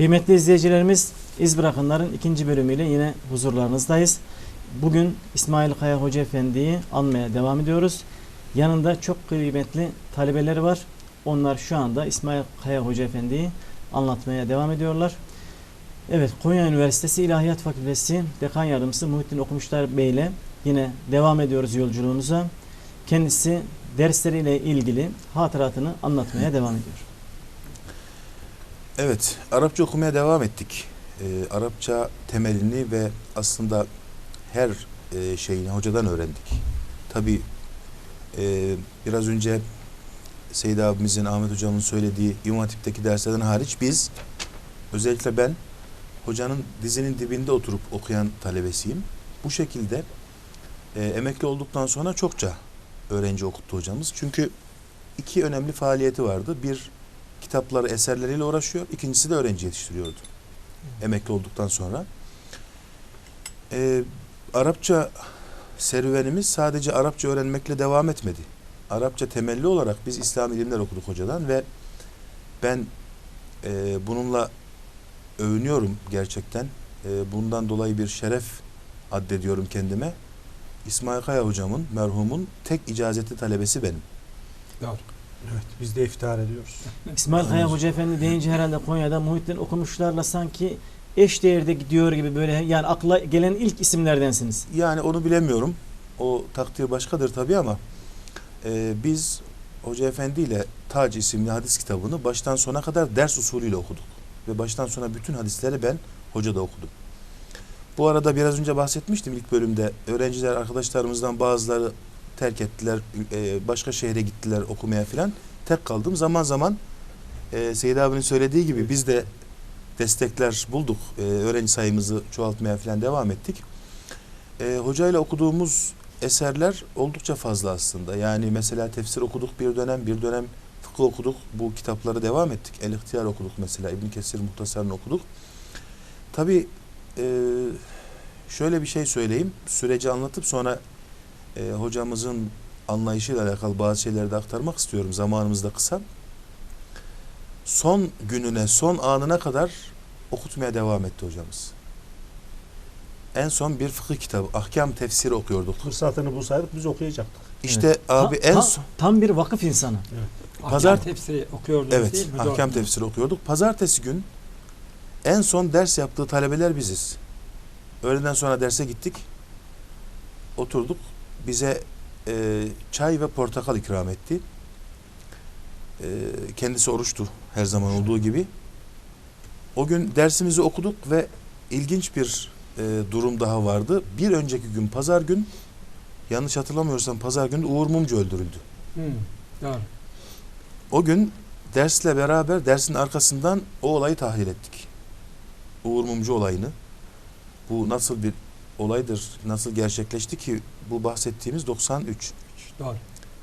Kıymetli izleyicilerimiz İz Bırakınlar'ın ikinci bölümüyle yine huzurlarınızdayız. Bugün İsmail Kaya Hoca Efendi'yi anmaya devam ediyoruz. Yanında çok kıymetli talebeleri var. Onlar şu anda İsmail Kaya Hoca Efendi'yi anlatmaya devam ediyorlar. Evet Konya Üniversitesi İlahiyat Fakültesi Dekan Yardımcısı Muhittin Okumuşlar Bey ile yine devam ediyoruz yolculuğumuza. Kendisi dersleriyle ilgili hatıratını anlatmaya devam ediyor. Evet, Arapça okumaya devam ettik. Ee, Arapça temelini ve aslında her e, şeyini hocadan öğrendik. Tabi biraz önce Seyit abimizin, Ahmet hocamın söylediği İmam Hatip'teki derslerden hariç biz, özellikle ben hocanın dizinin dibinde oturup okuyan talebesiyim. Bu şekilde e, emekli olduktan sonra çokça öğrenci okuttu hocamız. Çünkü iki önemli faaliyeti vardı. Bir, kitapları, eserleriyle uğraşıyor. İkincisi de öğrenci yetiştiriyordu. Emekli olduktan sonra. Ee, Arapça serüvenimiz sadece Arapça öğrenmekle devam etmedi. Arapça temelli olarak biz İslam ilimler okuduk hocadan ve ben e, bununla övünüyorum gerçekten. E, bundan dolayı bir şeref addediyorum kendime. İsmail Kaya hocamın, merhumun tek icazetli talebesi benim. Doğru. Evet biz de iftihar ediyoruz. İsmail Kaya Hoca Efendi deyince herhalde Konya'da Muhittin okumuşlarla sanki eş değerde gidiyor gibi böyle yani akla gelen ilk isimlerdensiniz. Yani onu bilemiyorum. O takdir başkadır tabii ama e, biz Hoca Efendi ile Tac isimli hadis kitabını baştan sona kadar ders usulüyle okuduk. Ve baştan sona bütün hadisleri ben hocada okudum. Bu arada biraz önce bahsetmiştim ilk bölümde. Öğrenciler arkadaşlarımızdan bazıları terk ettiler. e, başka şehre gittiler okumaya filan. Tek kaldım. Zaman zaman e, Seyit abinin söylediği gibi biz de destekler bulduk. E, öğrenci sayımızı çoğaltmaya filan devam ettik. E, hocayla okuduğumuz eserler oldukça fazla aslında. Yani mesela tefsir okuduk bir dönem, bir dönem fıkıh okuduk. Bu kitaplara devam ettik. El İhtiyar okuduk mesela. İbn Kesir Muhtasarını okuduk. Tabii e, şöyle bir şey söyleyeyim. Süreci anlatıp sonra e, hocamızın anlayışıyla alakalı bazı şeyleri de aktarmak istiyorum. Zamanımız da kısa. Son gününe, son anına kadar okutmaya devam etti hocamız. En son bir fıkıh kitabı, ahkam tefsiri okuyorduk. Fırsatını bulsaydık biz okuyacaktık. İşte abi Ta- en ta- son tam bir vakıf insanı. Pazar- Pazar tefsiri okuyordunuz evet değil mi? ahkam Doğru. tefsiri okuyorduk. Pazartesi gün en son ders yaptığı talebeler biziz. Öğleden sonra derse gittik. Oturduk. Bize e, çay ve portakal ikram etti. E, kendisi oruçtu her zaman olduğu gibi. O gün dersimizi okuduk ve ilginç bir e, durum daha vardı. Bir önceki gün pazar gün yanlış hatırlamıyorsam pazar günü Uğur Mumcu öldürüldü. Hı, doğru. O gün dersle beraber dersin arkasından o olayı tahlil ettik. Uğur Mumcu olayını. Bu nasıl bir olaydır, nasıl gerçekleşti ki bu bahsettiğimiz 93. Doğru.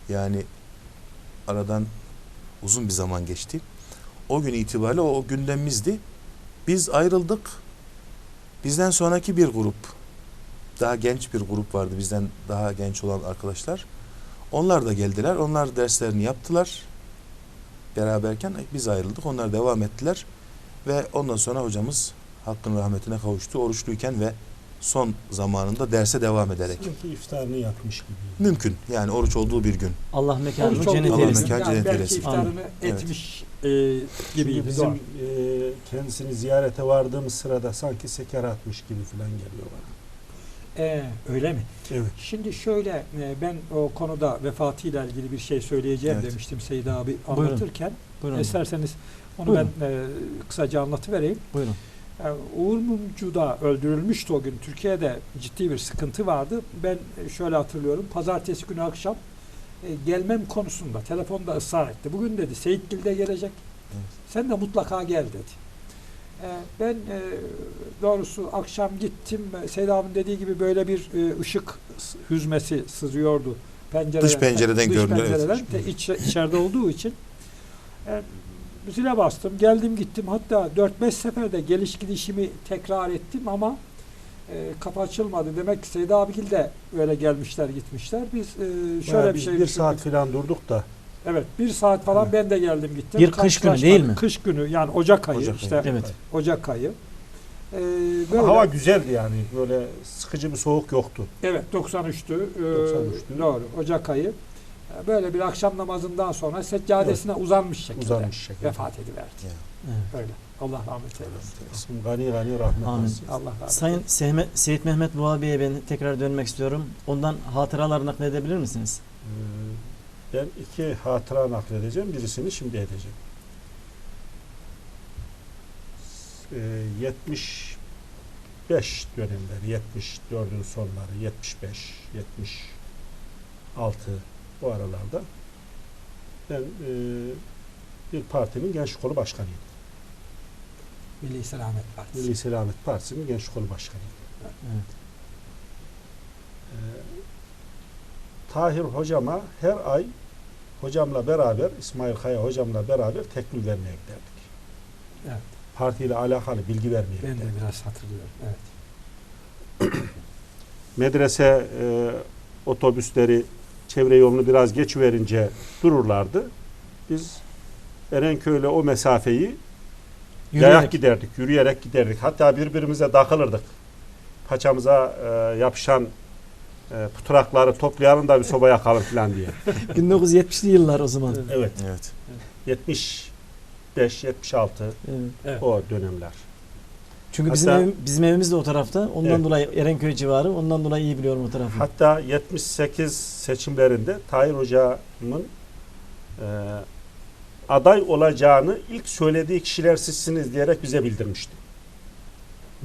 Yani aradan uzun bir zaman geçti. O gün itibariyle o, o gündemimizdi. Biz ayrıldık. Bizden sonraki bir grup, daha genç bir grup vardı bizden daha genç olan arkadaşlar. Onlar da geldiler. Onlar derslerini yaptılar. Beraberken biz ayrıldık. Onlar devam ettiler. Ve ondan sonra hocamız hakkın rahmetine kavuştu. Oruçluyken ve son zamanında derse devam ederek. Sanki iftarını yapmış gibi. Mümkün. Yani oruç olduğu bir gün. Allah mekanını cennet Allah eylesin. için mekanı yani cennet belki eylesin. iftarını Evet. etmiş e, Şimdi gibiydi. bizim e, kendisini ziyarete vardığımız sırada sanki seker atmış gibi falan geliyor bana. E, öyle mi? Evet. Şimdi şöyle e, ben o konuda vefatıyla ilgili bir şey söyleyeceğim Evet. demiştim Seyit abi Buyurun. anlatırken. Buyurun. İsterseniz onu Buyurun. ben e, kısaca anlatıvereyim. Buyurun. E, Uğur Mumcu da öldürülmüştü o gün. Türkiye'de ciddi bir sıkıntı vardı. Ben e, şöyle hatırlıyorum. Pazartesi günü akşam e, gelmem konusunda telefonda ısrar etti. Bugün dedi Seyit Gil'de gelecek. Evet. Sen de mutlaka gel dedi. E, ben e, doğrusu akşam gittim. Seyit abinin dediği gibi böyle bir e, ışık hüzmesi sızıyordu. Pencereden, Dış pencereden dış görünüyor, evet. pencereden de iç, içeride olduğu için. E, zile bastım. Geldim gittim. Hatta 4-5 seferde geliş gidişimi tekrar ettim ama e, kapı açılmadı. Demek ki Seyit abigil de öyle gelmişler gitmişler. Biz e, şöyle Bayağı bir şey bir düşündük. saat falan durduk da Evet bir saat falan Evet. ben de geldim gittim. Bir kış günü değil mi? Kış günü yani Ocak ayı Ocak işte ayı. Evet. Ocak ayı. Ee, böyle, Hava güzeldi yani. Böyle sıkıcı bir soğuk yoktu. Evet 93'tü. Ee, 93'tü. Doğru Ocak ayı. Ee, Böyle bir akşam namazından sonra seccadesine uzanmış şekilde Uzanmış şekilde. vefat ediverdi. Evet. Öyle. Allah rahmet eylesin. İsmi gani gani rahmet Amin. eylesin. Allah rahmet Sayın Sehme, Seyit Mehmet Buhabi'ye ben tekrar dönmek istiyorum. Ondan hatıralar nakledebilir misiniz? Ee, Ben iki hatıra nakledeceğim. Birisini şimdi edeceğim. Ee, 75 dönemleri, 74'ün sonları, 75, 76 bu aralarda ben e, bir partinin genç kolu başkanıydım. Milli Selamet Partisi. Milli Selamet Partisi'nin genç kolu başkanıydım. Evet. Ee, Tahir hocama her ay hocamla beraber İsmail Kaya hocamla beraber tekmil vermeye giderdik. Evet. Partiyle alakalı bilgi vermeye Ben de giderdik. biraz hatırlıyorum. Evet. Medrese e, otobüsleri çevre yolunu biraz geç verince dururlardı. Biz Erenköy'le o mesafeyi yayak Yürüyerek. giderdik, yürüyerek giderdik. Hatta birbirimize takılırdık. Paçamıza e, yapışan e, puturakları toplayalım da bir soba yakalım falan diye. 1970'li yıllar o zaman. Evet. Evet. 75, 76 Evet. Evet. o dönemler. Çünkü bizim, Hatta- ev, bizim evimiz de o tarafta. Ondan Evet. dolayı Erenköy civarı. Ondan dolayı iyi biliyorum o tarafı. Hatta 78 seçimlerinde Tahir Hoca'nın e, aday olacağını ilk söylediği kişiler sizsiniz diyerek bize bildirmişti.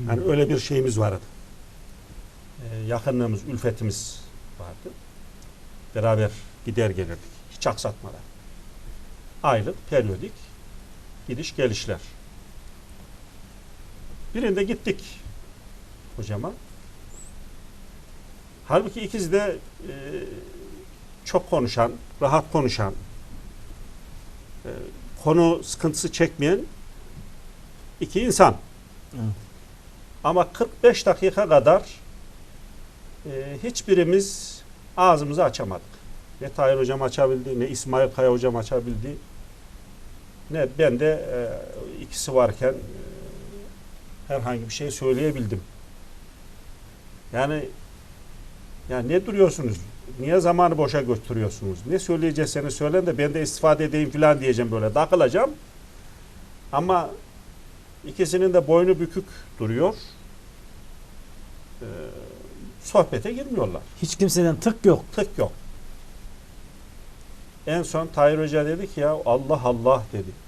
Yani öyle bir şeyimiz vardı. E, yakınlığımız, ülfetimiz vardı. Beraber gider gelirdik. Hiç aksatmadan. Aylık, periyodik gidiş gelişler. Birinde gittik hocama. Halbuki ikisi de e, çok konuşan, rahat konuşan, e, konu sıkıntısı çekmeyen iki insan. Evet. Ama 45 dakika kadar e, hiçbirimiz ağzımızı açamadık. Ne Tahir Hocam açabildi, ne İsmail Kaya Hocam açabildi. Ne ben de e, ikisi varken herhangi bir şey söyleyebildim. Yani ya ne duruyorsunuz? Niye zamanı boşa götürüyorsunuz? Ne söyleyecekseniz söyleyin de ben de istifade edeyim falan diyeceğim böyle. Takılacağım. Ama ikisinin de boynu bükük duruyor. Ee, sohbete girmiyorlar. Hiç kimseden tık yok. Tık yok. En son Tahir Hoca dedi ki ya Allah Allah dedi.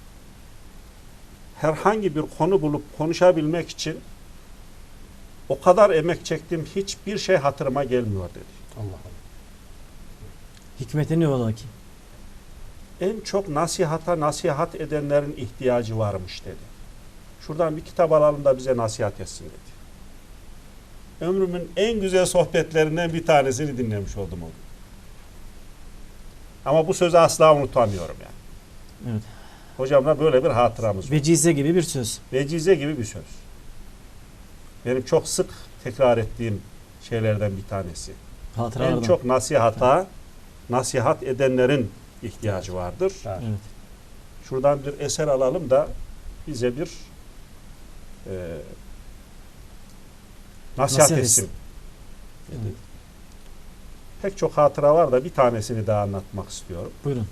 Herhangi bir konu bulup konuşabilmek için o kadar emek çektim hiçbir şey hatırıma gelmiyor dedi. Allah Allah. Hikmeti ne ola ki? En çok nasihata nasihat edenlerin ihtiyacı varmış dedi. Şuradan bir kitap alalım da bize nasihat etsin dedi. Ömrümün en güzel sohbetlerinden bir tanesini dinlemiş oldum o gün. Ama bu sözü asla unutamıyorum yani. Evet. Hocamla böyle bir hatıramız var. Vecize gibi bir söz. Vecize gibi bir söz. Benim çok sık tekrar ettiğim şeylerden bir tanesi. Hatıralardan. En çok nasihata, nasihat edenlerin ihtiyacı vardır. Evet. Şuradan bir eser alalım da bize bir e, nasihat Nasihat etsin. Evet. Pek çok hatıra var da bir tanesini daha anlatmak istiyorum. Buyurun.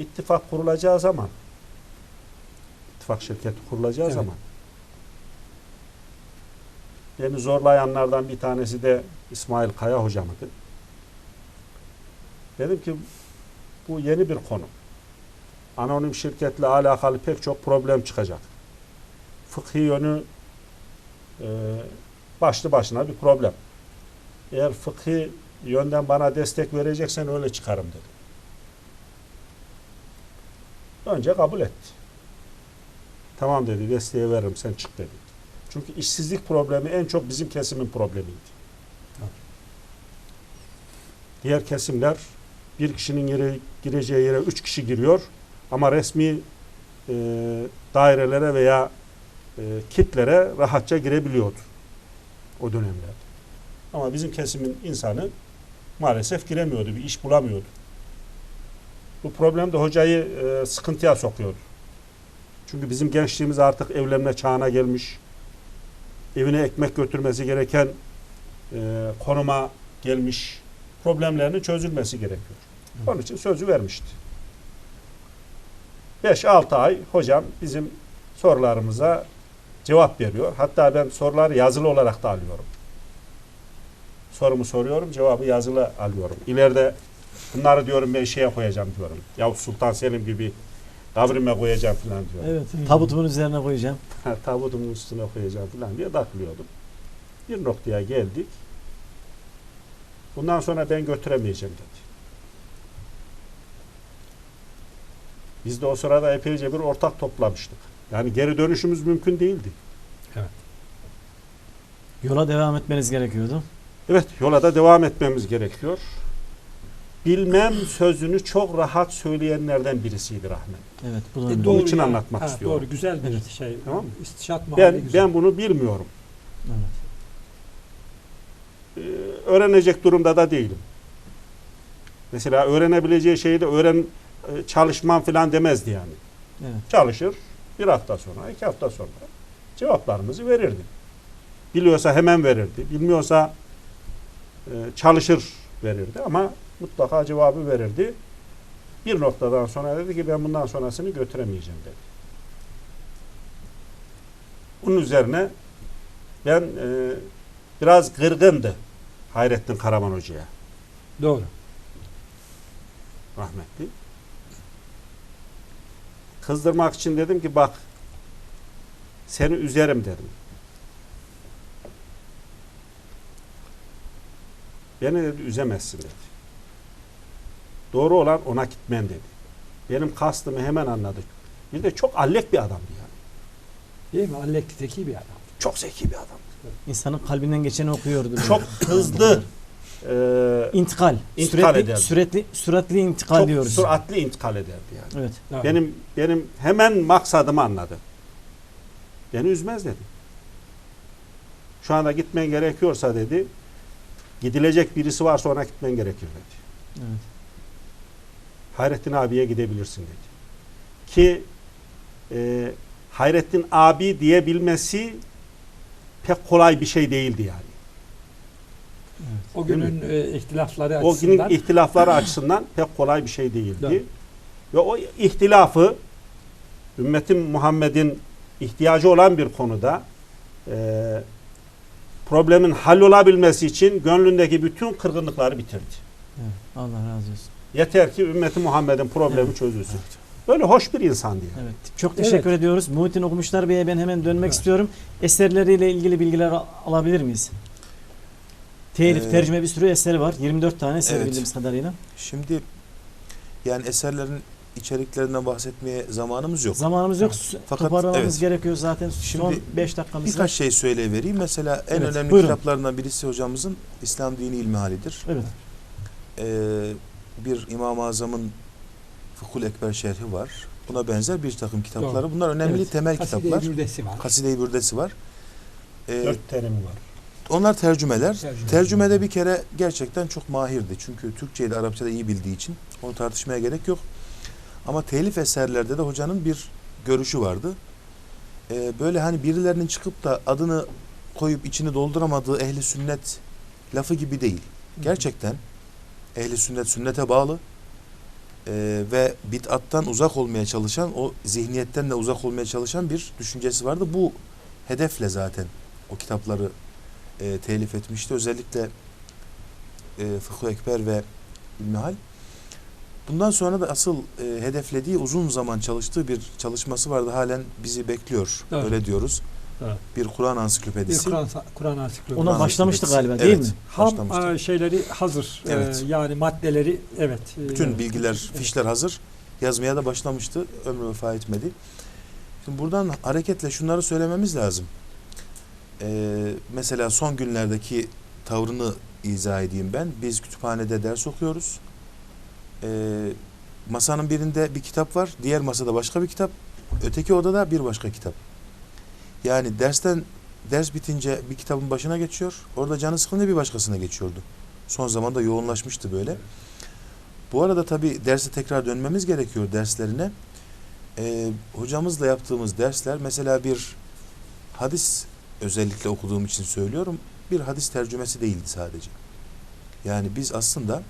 İttifak kurulacağı zaman, ittifak şirketi kurulacağı Evet. zaman beni zorlayanlardan bir tanesi de İsmail Kaya hocamıydı. Dedim ki bu yeni bir konu. Anonim şirketle alakalı pek çok problem çıkacak. Fıkhi yönü e, başlı başına bir problem. Eğer fıkhi yönden bana destek vereceksen öyle çıkarım dedi. Önce kabul etti. Tamam dedi desteği veririm sen çık dedi. Çünkü işsizlik problemi en çok bizim kesimin problemiydi. Diğer kesimler bir kişinin yere, gireceği yere üç kişi giriyor ama resmi e, dairelere veya e, kitlere rahatça girebiliyordu o dönemlerde. Ama bizim kesimin insanı maalesef giremiyordu, bir iş bulamıyordu. Bu problem de hocayı e, sıkıntıya sokuyor. Çünkü bizim gençliğimiz artık evlenme çağına gelmiş. Evine ekmek götürmesi gereken e, konuma gelmiş. Problemlerinin çözülmesi gerekiyor. Onun için sözü vermişti. 5-6 ay hocam bizim sorularımıza cevap veriyor. Hatta ben soruları yazılı olarak da alıyorum. Sorumu soruyorum, cevabı yazılı alıyorum. İleride bunları diyorum ben şeye koyacağım diyorum. Yavuz Sultan Selim gibi kabrime koyacağım falan diyorum. Evet. Tabutumun üzerine koyacağım. Ha, tabutumun üstüne koyacağım falan diye taklıyordum. Bir noktaya geldik. Bundan sonra ben götüremeyeceğim dedi. Biz de o sırada epeyce bir ortak toplamıştık. Yani geri dönüşümüz mümkün değildi. Yola devam etmeniz gerekiyordu. Evet yola da devam etmemiz gerekiyor. Bilmem sözünü çok rahat söyleyenlerden birisiydi rahmet. Evet. Bu da E. Bunun için anlatmak ha, istiyorum. Doğru güzel bir Evet. şey. Tamam mı? İstişat Ben, güzel. ben bunu bilmiyorum. Evet. Ee, öğrenecek durumda da değilim. Mesela öğrenebileceği şeyi de öğren e, çalışmam falan demezdi yani. Evet. Çalışır bir hafta sonra, iki hafta sonra cevaplarımızı verirdi. Biliyorsa hemen verirdi. Bilmiyorsa e, çalışır verirdi ama mutlaka cevabı verirdi. Bir noktadan sonra dedi ki ben bundan sonrasını götüremeyeceğim dedi. Bunun üzerine ben e, biraz kırgındı Hayrettin Karaman Hoca'ya Doğru. rahmetli. Kızdırmak için dedim ki bak seni üzerim dedim. Beni dedi üzemezsin dedi. Doğru olan ona gitmen dedi. Benim kastımı hemen anladı. Bir de çok allek bir adamdı yani. Değil mi? Allek zeki bir adam. Çok zeki bir adam. İnsanın kalbinden geçeni okuyordu. Çok hızlı e, intikal. İntikal sürekli, ederdi. süratli intikal çok diyoruz. süratli intikal ederdi yani. Evet. Evet. Benim benim hemen maksadımı anladı. Beni üzmez dedi. Şu anda gitmen gerekiyorsa dedi. Gidilecek birisi varsa ona gitmen gerekir dedi. Evet. Hayrettin abiye gidebilirsin dedi. Ki e, Hayrettin abi diyebilmesi pek kolay bir şey değildi yani. o Değil günün e, ihtilafları O günün açısından ihtilafları açısından pek kolay bir şey değildi. Evet. Ve o ihtilafı ümmetin Muhammed'in ihtiyacı olan bir konuda e, problemin hallolabilmesi için gönlündeki bütün kırgınlıkları bitirdi. evet. Allah razı olsun. Yeter ki ümmeti Muhammed'in problemi Evet. çözülsün. Böyle hoş bir insandı yani. Evet. Çok teşekkür Evet. ediyoruz. Muhittin Okumuşlar Bey'e ben hemen dönmek Evet. istiyorum. Eserleriyle ilgili bilgiler al- alabilir miyiz? Telif, Ee, tercüme bir sürü eseri var. 24 tane eser evet. bildiğimiz kadarıyla. Şimdi yani eserlerin içeriklerinden bahsetmeye zamanımız yok. Zamanımız yok. Fakat, Toparlamamız evet. gerekiyor zaten. Son Şimdi 5 dakikamız var. Birkaç şey söyleyivereyim. Mesela en Evet, önemli buyurun. kitaplarından birisi hocamızın İslam Dini İlmihali'dir. Evet. Ee, bir İmam-ı Azam'ın Fıkhul Ekber şerhi var. Buna benzer bir takım kitapları. Doğru. Bunlar önemli Evet. temel Kaside-i kitaplar. Bürdesi var. Kaside-i Bürdesi var. Ee, Dört terimi var. onlar tercümeler. Tercüme. Tercümede bir kere gerçekten çok mahirdi. Çünkü Türkçeyi de Arapçada iyi bildiği için onu tartışmaya gerek yok. Ama telif eserlerde de hocanın bir görüşü vardı. Ee, böyle hani birilerinin çıkıp da adını koyup içini dolduramadığı ehli sünnet lafı gibi değil. Gerçekten ehli sünnet sünnete bağlı ee, ve bid'attan uzak olmaya çalışan, o zihniyetten de uzak olmaya çalışan bir düşüncesi vardı. Bu hedefle zaten o kitapları e, telif etmişti. Özellikle e, Fıkhu Ekber ve İlmihal. Bundan sonra da asıl e, hedeflediği uzun zaman çalıştığı bir çalışması vardı. Halen bizi bekliyor. Evet. Öyle diyoruz. Evet. Bir Kur'an Bir ansiklopedisi. Kur'an Kur'an ansiklopedisi. Ona ansiklopedisi. galiba, değil Evet, mi? Ham e, şeyleri hazır. E, Evet. yani maddeleri evet. e, Bütün bilgiler, evet. fişler hazır. Yazmaya da başlamıştı. Ömrü vefa etmedi. Şimdi buradan hareketle şunları söylememiz lazım. Ee, mesela son günlerdeki tavrını izah edeyim ben. Biz kütüphanede ders okuyoruz. Ee, masanın birinde bir kitap var. Diğer masada başka bir kitap. Öteki odada bir başka kitap. Yani dersten ders bitince bir kitabın başına geçiyor. Orada canı sıkılınca bir başkasına geçiyordu. Son zamanda yoğunlaşmıştı böyle. Bu arada tabii derse tekrar dönmemiz gerekiyor derslerine. Ee, hocamızla yaptığımız dersler mesela bir hadis özellikle okuduğum için söylüyorum. Bir hadis tercümesi değildi sadece. Yani biz aslında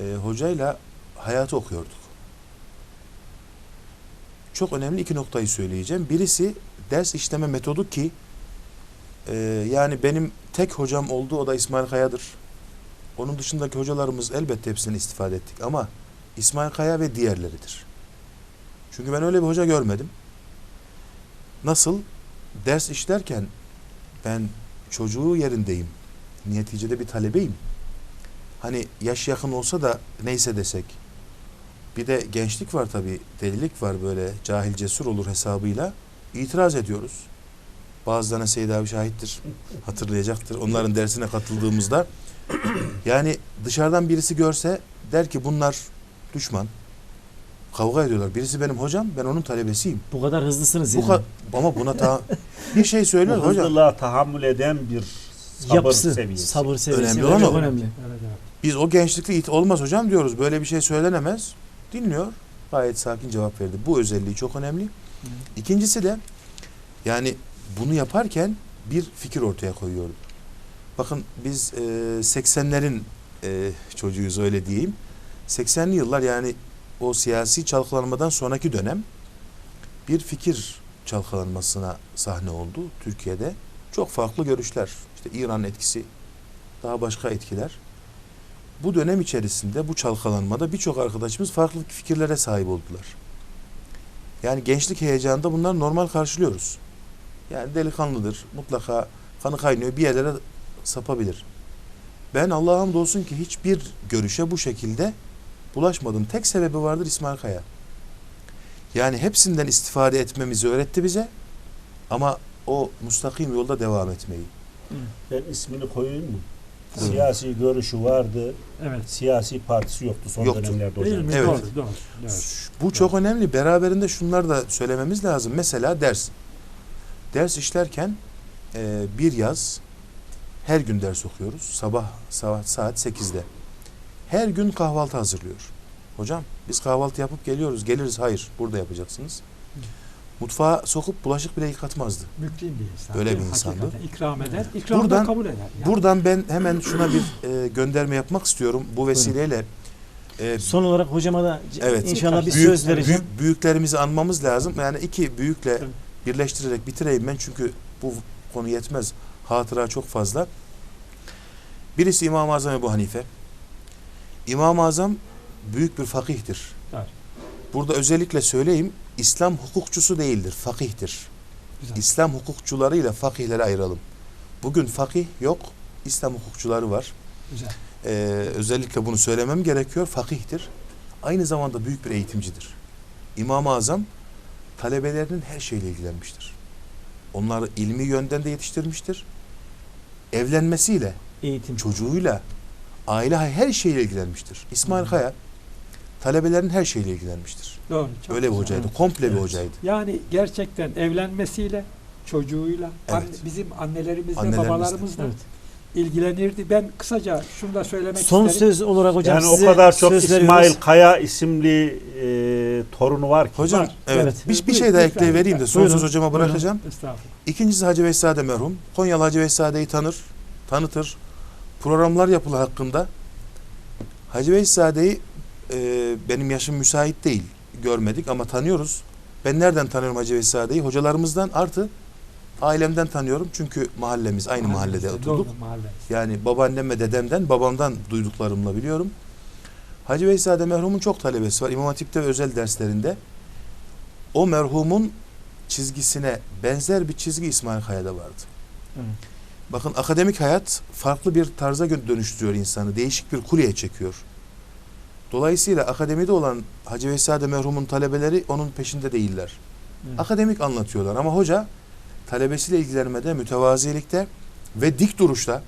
e, hocayla hayatı okuyorduk. Çok önemli iki noktayı söyleyeceğim. Birisi ders işleme metodu ki e, yani benim tek hocam oldu o da İsmail Kaya'dır. Onun dışındaki hocalarımız elbette hepsinden istifade ettik ama İsmail Kaya ve diğerleridir. Çünkü ben öyle bir hoca görmedim. Nasıl? Ders işlerken ben çocuğu yerindeyim. Neticede bir talebeyim. Hani yaş yakın olsa da neyse desek. Bir de gençlik var tabii. Delilik var böyle cahil cesur olur hesabıyla. İtiraz ediyoruz. Bazılarına Seyit abi şahittir. Hatırlayacaktır. Onların dersine katıldığımızda yani dışarıdan birisi görse der ki bunlar düşman. Kavga ediyorlar. Birisi benim hocam, ben onun talebesiyim. Bu kadar hızlısınız Bu yani. ka- ama buna ta bir şey söylüyor Bu hocam. hızlılığa tahammül eden bir sabır Yapısı, seviyesi. sabır seviyesi Önemli olan o. önemli. Evet, evet. Biz o gençlikte it olmaz hocam diyoruz. Böyle bir şey söylenemez. Dinliyor. Gayet sakin cevap verdi. Bu özelliği çok önemli. İkincisi de yani bunu yaparken bir fikir ortaya koyuyordu. Bakın biz e, 80'lerin e, çocuğuyuz öyle diyeyim. 80'li yıllar yani o siyasi çalkalanmadan sonraki dönem bir fikir çalkalanmasına sahne oldu Türkiye'de. Çok farklı görüşler. İşte İran etkisi, daha başka etkiler. Bu dönem içerisinde bu çalkalanmada birçok arkadaşımız farklı fikirlere sahip oldular. Yani gençlik heyecanında bunları normal karşılıyoruz. Yani delikanlıdır. Mutlaka kanı kaynıyor bir yerlere sapabilir. Ben Allah'a hamdolsun ki hiçbir görüşe bu şekilde bulaşmadım. Tek sebebi vardır İsmail Kaya. Yani hepsinden istifade etmemizi öğretti bize. Ama o mustakim yolda devam etmeyi. Ben ismini koyayım mı? Siyasi görüşü vardı. Evet. Siyasi partisi yoktu son Yoktu. dönemlerde Değil hocam. mi? Evet. Doğru, doğru. Evet. Bu çok önemli. Beraberinde şunları da söylememiz lazım. Mesela ders. Ders işlerken e, bir yaz her gün ders okuyoruz. Sabah saat, saat 8'de. Her gün kahvaltı hazırlıyor. Hocam biz kahvaltı yapıp geliyoruz. Geliriz. Hayır. Burada yapacaksınız. Mutfağa sokup bulaşık bile yıkatmazdı. Mümkün değil. insan. Öyle bir Hakikaten insandı. İkram eder. İkramı Buradan- da kabul eder. Yani. Buradan ben hemen şuna bir e, gönderme yapmak istiyorum. Bu vesileyle e, Son olarak hocama da Evet. inşallah bir büyük- söz vereceğim. büyük- büyüklerimizi anmamız lazım. Yani iki büyükle birleştirerek bitireyim ben çünkü bu konu yetmez. Hatıra çok fazla. Birisi İmam-ı Azam Ebu Hanife. İmam-ı Azam büyük bir fakihtir. Evet. Burada özellikle söyleyeyim İslam hukukçusu değildir, fakihtir. Güzel. İslam hukukçularıyla fakihleri ayıralım. Bugün fakih yok, İslam hukukçuları var. Güzel. Ee, özellikle bunu söylemem gerekiyor. Fakihtir. Aynı zamanda büyük bir eğitimcidir. İmam-ı Azam talebelerinin her şeyle ilgilenmiştir. Onları ilmi yönden de yetiştirmiştir. Evlenmesiyle, Eğitim. çocuğuyla, aile her şeyle ilgilenmiştir. İsmail Kaya talebelerin her şeyle ilgilenmiştir. Doğru. çok Öyle bir hocaydı. Evet. Komple bir Evet. hocaydı. Yani gerçekten evlenmesiyle, çocuğuyla, Evet. anne- bizim annelerimizle, Annelerimizle. babalarımızla Evet. ilgilenirdi. Ben kısaca şunu da söylemek Son isterim. söz olarak hocam yani o size kadar çok İsmail veriyoruz. Kaya isimli e, torunu var ki. Hocam Var. evet, Evet. bir, bir şey daha ekleyivereyim de son Buyurun. söz hocama Buyurun. bırakacağım. Estağfurullah. İkincisi Hacı Veysade merhum. Konyalı Hacı Veysade'yi tanır, tanıtır. Programlar yapılır hakkında. Hacı Veysade'yi e, benim yaşım müsait değil. Görmedik ama tanıyoruz. Ben nereden tanıyorum Hacı Veysade'yi? Hocalarımızdan artı ailemden tanıyorum. Çünkü mahallemiz aynı mahallede oturduk. Doğru, mahallemiz. Yani babaannem ve dedemden, babamdan duyduklarımla biliyorum. Hacı Veysade merhumun çok talebesi var. İmam Hatip'te ve özel derslerinde. O merhumun çizgisine benzer bir çizgi İsmail Kaya'da vardı. Evet. Bakın akademik hayat farklı bir tarza dönüştürüyor insanı. Değişik bir kuleye çekiyor. Dolayısıyla akademide olan Hacı Veysade merhumun talebeleri onun peşinde değiller. Evet. Akademik anlatıyorlar ama hoca talebesiyle ilgilenmede, mütevazilikte ve dik duruşta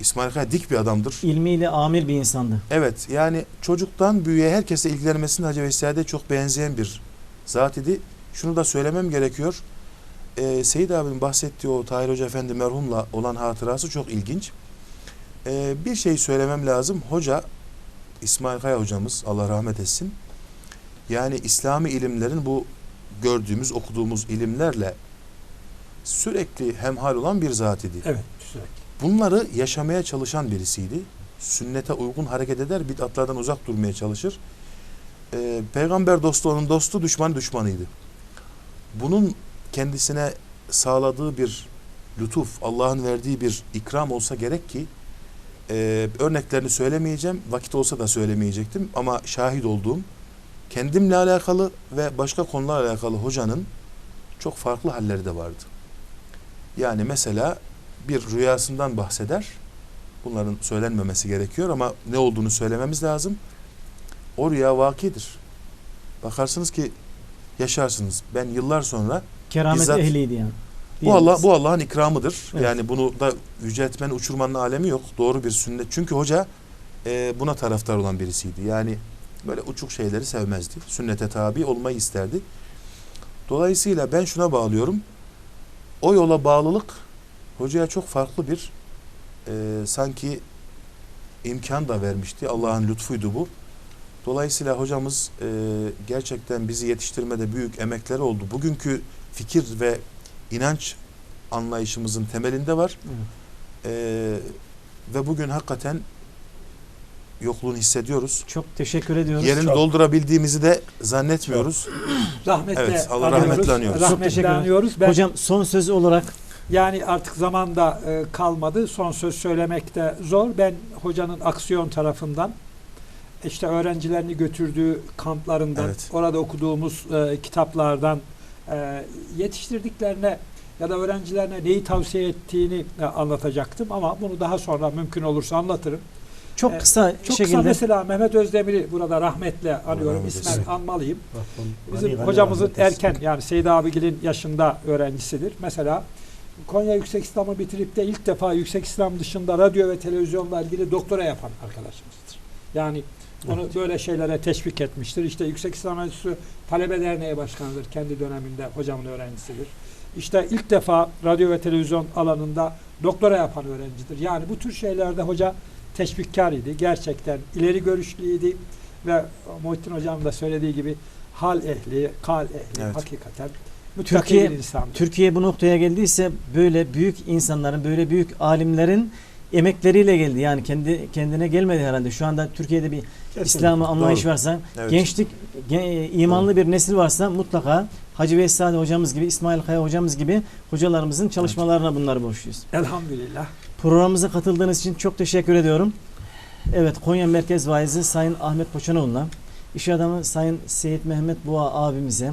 İsmail Kaya dik bir adamdır. İlmiyle amir bir insandı. Evet yani çocuktan büyüğe herkese ilgilenmesinin Hacı Veysel'de çok benzeyen bir zat idi. Şunu da söylemem gerekiyor. Ee, Seyit abinin bahsettiği o Tahir Hoca Efendi merhumla olan hatırası çok ilginç. Ee, bir şey söylemem lazım. Hoca İsmail Kaya hocamız Allah rahmet etsin. Yani İslami ilimlerin bu gördüğümüz, okuduğumuz ilimlerle sürekli hemhal olan bir zat idi. Evet. Sürekli. Bunları yaşamaya çalışan birisiydi. Sünnete uygun hareket eder, bid'atlardan uzak durmaya çalışır. Ee, peygamber dostu onun dostu, düşman düşmanıydı. Bunun kendisine sağladığı bir lütuf, Allah'ın verdiği bir ikram olsa gerek ki e, örneklerini söylemeyeceğim, vakit olsa da söylemeyecektim ama şahit olduğum kendimle alakalı ve başka konularla alakalı hocanın çok farklı halleri de vardı. Yani mesela bir rüyasından bahseder. Bunların söylenmemesi gerekiyor ama ne olduğunu söylememiz lazım. O rüya vakidir. Bakarsınız ki yaşarsınız. Ben yıllar sonra Keramet Bizzat- ehliydi yani. Bu Allah bu Allah'ın ikramıdır. Evet. Yani bunu da yüceltmenin, uçurmanın alemi yok. Doğru bir sünnet. Çünkü hoca e, buna taraftar olan birisiydi. Yani böyle uçuk şeyleri sevmezdi. Sünnete tabi olmayı isterdi. Dolayısıyla ben şuna bağlıyorum. O yola bağlılık hocaya çok farklı bir e, sanki imkan da vermişti. Allah'ın lütfuydu bu. Dolayısıyla hocamız e, gerçekten bizi yetiştirmede büyük emekleri oldu. Bugünkü fikir ve inanç anlayışımızın temelinde var. Evet. Ee, ve bugün hakikaten yokluğunu hissediyoruz. Çok teşekkür ediyoruz. Yerini Çok. doldurabildiğimizi de zannetmiyoruz. Rahmetle Evet, Allah anıyoruz. rahmetle anıyoruz. Çok Rahmetle anıyoruz. Ben Hocam son söz olarak Yani artık zaman da e, kalmadı. Son söz söylemek de zor. Ben hocanın aksiyon tarafından işte öğrencilerini götürdüğü kamplarından, Evet. orada okuduğumuz e, kitaplardan e, yetiştirdiklerine ya da öğrencilerine neyi tavsiye ettiğini e, anlatacaktım ama bunu daha sonra mümkün olursa anlatırım. çok Evet, kısa Çok şekilde kısa mesela Mehmet Özdemir'i burada rahmetle anıyorum. rahmet İsmen anmalıyım. Bizim hocamızın erken yani Seyit Abigil'in yaşında öğrencisidir. Mesela Konya Yüksek İslam'ı bitirip de ilk defa Yüksek İslam dışında radyo ve televizyonla ilgili doktora yapan arkadaşımızdır. Yani onu böyle şeylere teşvik etmiştir. İşte Yüksek İslam Enstitüsü Talebe Derneği Başkanı'dır. Kendi döneminde hocamın öğrencisidir. İşte ilk defa radyo ve televizyon alanında doktora yapan öğrencidir. Yani bu tür şeylerde hoca teşvikkar idi. Gerçekten ileri görüşlüydü ve Muhittin Hocam da söylediği gibi hal ehli, kal ehli Evet. hakikaten Türkiye-. Türkiye bu noktaya geldiyse böyle büyük insanların, böyle büyük alimlerin emekleriyle geldi. Yani kendi kendine gelmedi herhalde. Şu anda Türkiye'de bir. İslam'ı anlayış Doğru. varsa, Evet. gençlik, ge- imanlı bir nesil varsa mutlaka Hacı Veysade hocamız gibi, İsmail Kaya hocamız gibi hocalarımızın çalışmalarına bunları borçluyuz. Elhamdülillah. Programımıza katıldığınız için çok teşekkür ediyorum. Evet, Konya Merkez Vaizi Sayın Ahmet Poçanoğlu'na, iş adamı Sayın Seyit Mehmet Boğa abimize,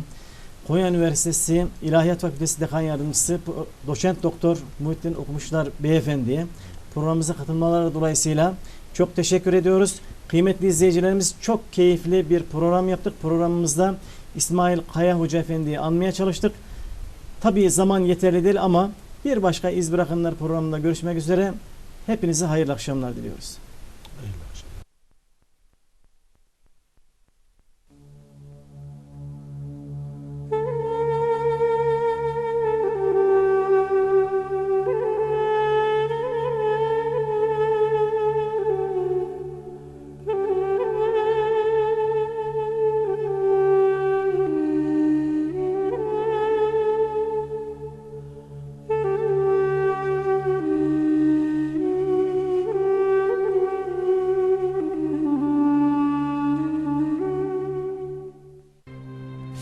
Konya Üniversitesi İlahiyat Fakültesi Dekan Yardımcısı Doçent Doktor Muhittin Okumuşlar Beyefendi'ye programımıza katılmaları dolayısıyla çok teşekkür ediyoruz. Kıymetli izleyicilerimiz çok keyifli bir program yaptık. Programımızda İsmail Kaya Hoca Efendi'yi anmaya çalıştık. Tabii zaman yeterli değil ama bir başka İz Bırakınlar programında görüşmek üzere. Hepinize hayırlı akşamlar diliyoruz.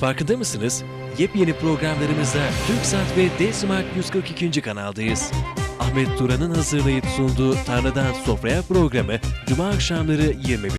Farkında mısınız? Yepyeni programlarımızda TürkSat ve D-Smart 142. kanaldayız. Ahmet Turan'ın hazırlayıp sunduğu Tarladan Sofraya programı Cuma akşamları 21